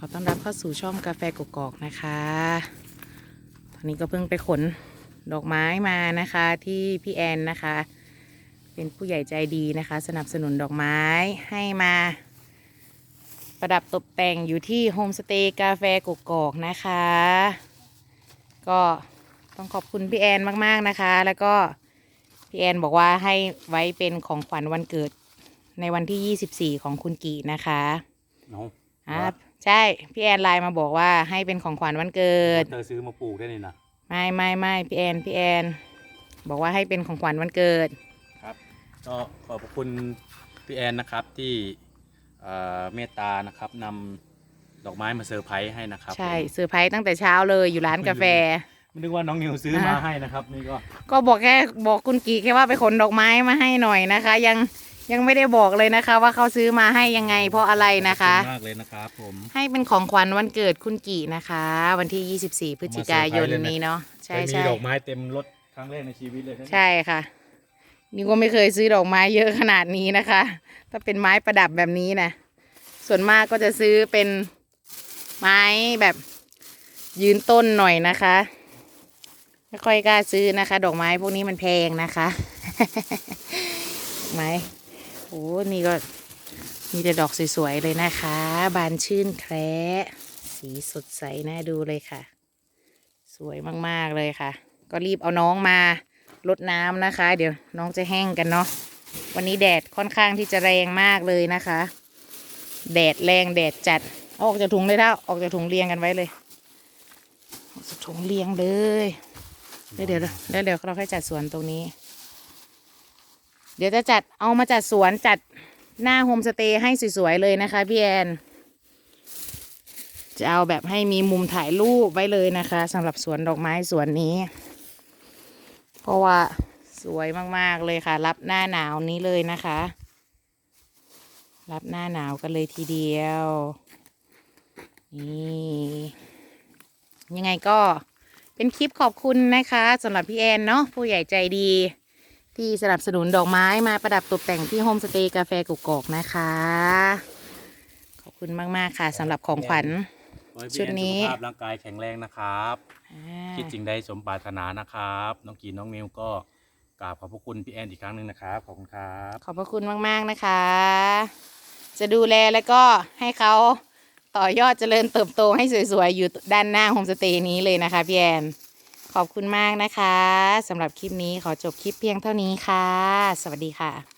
ขอต้อนรับเข้าสู่ช่องกาแฟกกอกนะคะ ตอนนี้ก็เพิ่งไปขนดอกไม้มานะคะที่พี่แอนนะคะ เป็นผู้ใหญ่ใจดีนะคะ สนับสนุนดอกไม้ให้มาประดับตกแต่งอยู่ที่โฮมสเตย์กาแฟกกอกนะคะ ก็ต้องขอบคุณพี่แอนมากๆนะคะ แล้วก็พี่แอนบอกว่าให้ไว้เป็นของขวัญวันเกิดในวันที่ 24 ของคุณกีนะคะเนาะครับ ใช่ พี่แอนไลน์มาบอกว่าให้เป็นของขวัญวันเกิด เธอซื้อมาปลูกได้นี่นะ ไม่ไม่ไม่พี่แอนพี่แอน บอกว่าให้เป็นของขวัญวันเกิดครับก็ขอบพระคุณพี่แอนนะครับที่เอ่อเมตตานะครับนำดอกไม้มาเซอร์ไพรส์ให้นะครับใช่ผมเซอร์ไพรส์ตั้งแต่เช้าเลยอยู่ร้านกาแฟไม่นึกว่าน้องนิวซื้อมาให้นะครับ นี่ก็ก็บอกแค่บอกคุณกีแค่ว่าไปขนดอกไม้มาให้หน่อยนะคะ ยัง ยังไม่ได้บอกเลยนะคะ ว่าเขาซื้อมาให้ยังไง เพราะอะไรนะคะ ขอบณมากเลยนะครับผมให้เป็นของขวัญวันเกิดคุณกีนะคะ วันที่ 24 พฤศจิกายนนี้เนาะใช่เคยมีใช่ดอกไม้เต็มรถครั้งแรกในชีวิตเลยนะใช่ค่ะ นี่ก็ไม่เคยซื้อดอกไม้เยอะขนาดนี้นะคะ ถ้าเป็นไม้ประดับแบบนี้นะส่วนมากก็จะซื้อเป็นไม้แบบยืนต้นหน่อยนะคะ ไม่ค่อยกล้าซื้อนะคะ ดอกไม้พวกนี้มันแพงนะคะดอกไม้ โอ้นี่ก็มีแต่ดอกสวยๆเลยนะคะ บานชื่นแคระสีสดใสน่าดูเลยค่ะ สวยมากๆเลยค่ะ ก็รีบเอาน้องมารดน้ำนะคะ เดี๋ยวน้องจะแห้งกันเนาะวันนี้แดดค่อนข้างที่จะแรงมากเลยนะคะ แดดแรงแดดจัดเอาออกจากถุงเลยเท่าออกจากถุงเรียงกันไว้เลยออกจากถุงเรียงเลย เดี๋ยวเดี๋ยวเดี๋ยวเดี๋ยวเราค่อยจัดสวนตรงนี้ เดี๋ยวจะจัดเอามาจัดสวนจัดหน้าโฮมสเตย์ให้สวยๆเลยนะคะพี่แอนจะเอาแบบให้มีมุมถ่ายรูปไว้เลยนะคะสำหรับสวนดอกไม้สวนนี้ เพราะว่าสวยมากๆเลยค่ะ รับหน้าหนาวนี้เลยนะคะ รับหน้าหนาวกันเลยทีเดียวนี่ยังไงก็เป็นคลิปขอบคุณนะคะสำหรับพี่แอนเนาะผู้ใหญ่ใจดี ที่สนับสนุนดอกไม้มาประดับตกแต่งที่โฮมสเตย์กาแฟกุกกอกนะคะ ขอบคุณมาก ๆ ค่ะสำหรับของขวัญขอให้พี่ชุดนี้แอนสุขภาพร่างกายแข็งแรงนะครับ อ่าคิดจริงได้สมปรารถนานะครับ น้องกีน้องนิวก็กราบขอบพระคุณพี่แอนอีกครั้งหนึ่งนะครับ ขอบคุณครับ ขอบพระคุณมาก ๆ นะคะ จะดูแลแล้วก็ให้เขาต่อยอดเจริญเติบโตให้สวย ๆ อยู่ด้านหน้าโฮมสเตย์นี้เลยนะคะพี่แอน ขอบคุณมากนะคะสำหรับคลิปนี้ขอจบคลิปเพียงเท่านี้ค่ะ สวัสดีค่ะ